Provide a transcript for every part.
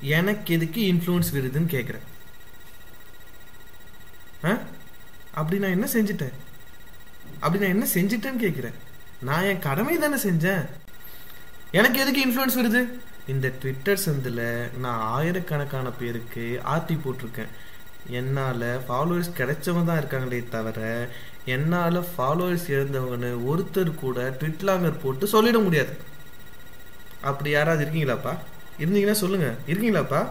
எனக்கு எதுக்கு இன்ஃப்ளூயன்ஸ் வருதுன்னு கேட்குறேன் ஆ? அப்படி நான் என்ன செஞ்சிட்டேன்? அப்படி நான் என்ன செஞ்சிட்டேன்னு கேட்குறேன் நான் என் கடமை தானே செஞ்சேன். எனக்கு எதுக்கு இன்ஃப்ளூயன்ஸ் வருது? இந்த ட்விட்டர் சந்தில் நான் ஆயிரக்கணக்கான பேருக்கு ஆர்டி போட்டிருக்கேன். என்னால் ஃபாலோவர்ஸ் கிடைச்சவங்க தான் இருக்காங்களே தவிர என்னால் ஃபாலோவர்ஸ் இழந்தவங்கன்னு ஒருத்தர் கூட ட்விட்லாங்கர் போட்டு சொல்லிட முடியாது. அப்படி யாராவது இருக்கீங்களாப்பா? இருந்தீங்கன்னா சொல்லுங்க. இருக்கீங்களாப்பா?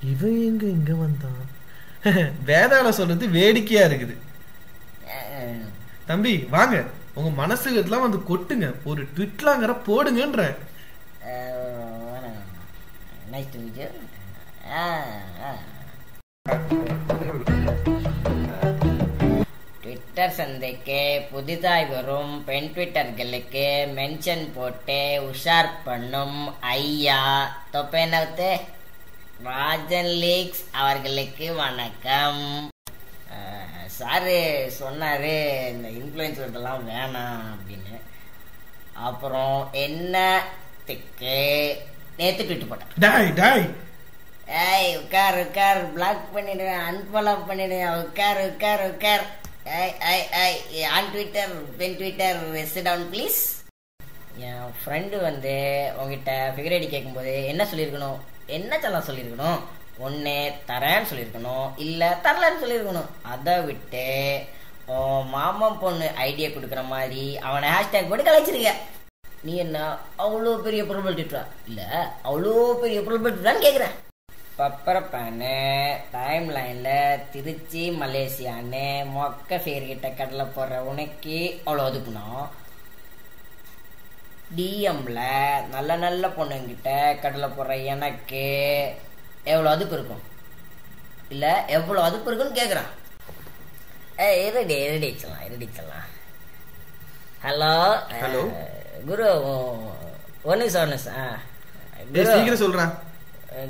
இவன் எங்க இங்க வந்தான்? வேதாள சொல்றது வேடிக்கையா இருக்குது. தம்பி வாங்க. உங்க மனசுலாம் வந்து கொட்டுங்க. ஒரு ட்விட்லாங்கற போடுங்கன்ற. Nice to meet you twitter சந்தைக்கு புதிதாய் வரும் பெண் ட்விட்டர்களுக்கு மென்ஷன் போட்டு உஷார் பண்ணும் ஐயா. தொப்பேனவுத்து ராஜன் லீக்ஸ் அவர்களுக்கு வணக்கம். சாரு சொன்னாரு இந்த இன்ஃப்ளூயன்சர்லாம் வேணாம் அப்படின்னு. அப்புறம் என்ன திக்கு நேத்து ட்விட் போட்டேன் ஏய் உட்கார் உட்கார் பிளாக் பண்ணிடுவேன் அன்ஃபாலோ பண்ணிடுவேன் உட்கார் உட்கார் உட்கார். ஏய் ஏய் ஏய் on twitter pen twitter sit down please என் ஃப்ரெண்டு வந்து உங்ககிட்ட ஃபிகர் ஐடி கேட்கும்போது என்ன சொல்லியிருக்கணும்? என்ன சொல்ல சொல்லியிருக்கணும்? ஒன்று தரேன்னு சொல்லியிருக்கணும் இல்லை தரலன்னு சொல்லியிருக்கணும். அதை விட்டு உன் மாமன் பொண்ணு ஐடியா கொடுக்குற மாதிரி அவனை ஹேஷ்டேக் போட்டு கலைச்சிருக்க நீ என்ன அவ்வளோ பெரிய பொருள் ட்விட்டரா இல்லை அவ்வளோ பெரிய பொருள் ட்விட்டரான்னு கேட்குறேன் பப்பரப்பானு டைம் லைனில் திருச்சி மலேசியான்னு மொக்க ஃபேர்கிட்ட கடலை போடுற உனக்கு அவ்வளோ ஒதுக்கணும் டிஎம்ல நல்ல நல்ல பொண்ணுங்கிட்ட கடலை போடுற எனக்கு எவ்வளோ அதுப்பு இருக்கும்? இல்லை எவ்வளோ அதுப்பு இருக்குன்னு கேட்குறான் ஏ இருடி இருடி சொல்லலாம் இருடி சொல்லலாம் ஹலோ Hello. குரு ஒன்று சார் ஒன்று சார் சீக்கிரம் சொல்றான்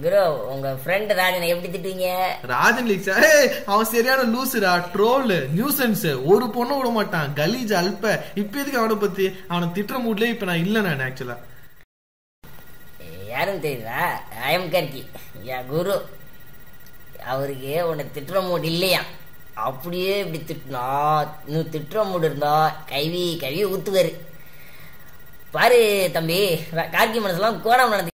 குரு உங்க ஃப்ரெண்ட் ராஜனை எப்படி திட்டுவீங்க? ராஜன் லீக்ஸ் அவன் சரியான லூசுடா ட்ரோல் நியூசன்ஸ் ஒரு பொண்ணு விட மாட்டான். கலீஜ் அல்ப. இப்ப எதுக்கு அவனை பத்தி? அவனை திட்டுற மூட்லயே இப்ப நான் இல்ல நான் ஆக்சுவலா யாருன்னு தெரியுதா? ஐஎம் கர்கி யா குரு அவருக்கு உன்னை திட்டுற மூடு இல்லையா? அப்படியே இப்படி திட்டினா நீ திட்டுற மூடு இருந்தா கைவி கழுவி ஊத்துவாரு. பாரு தம்பி கார்கி மனசுலாம் கோணம் நடந்து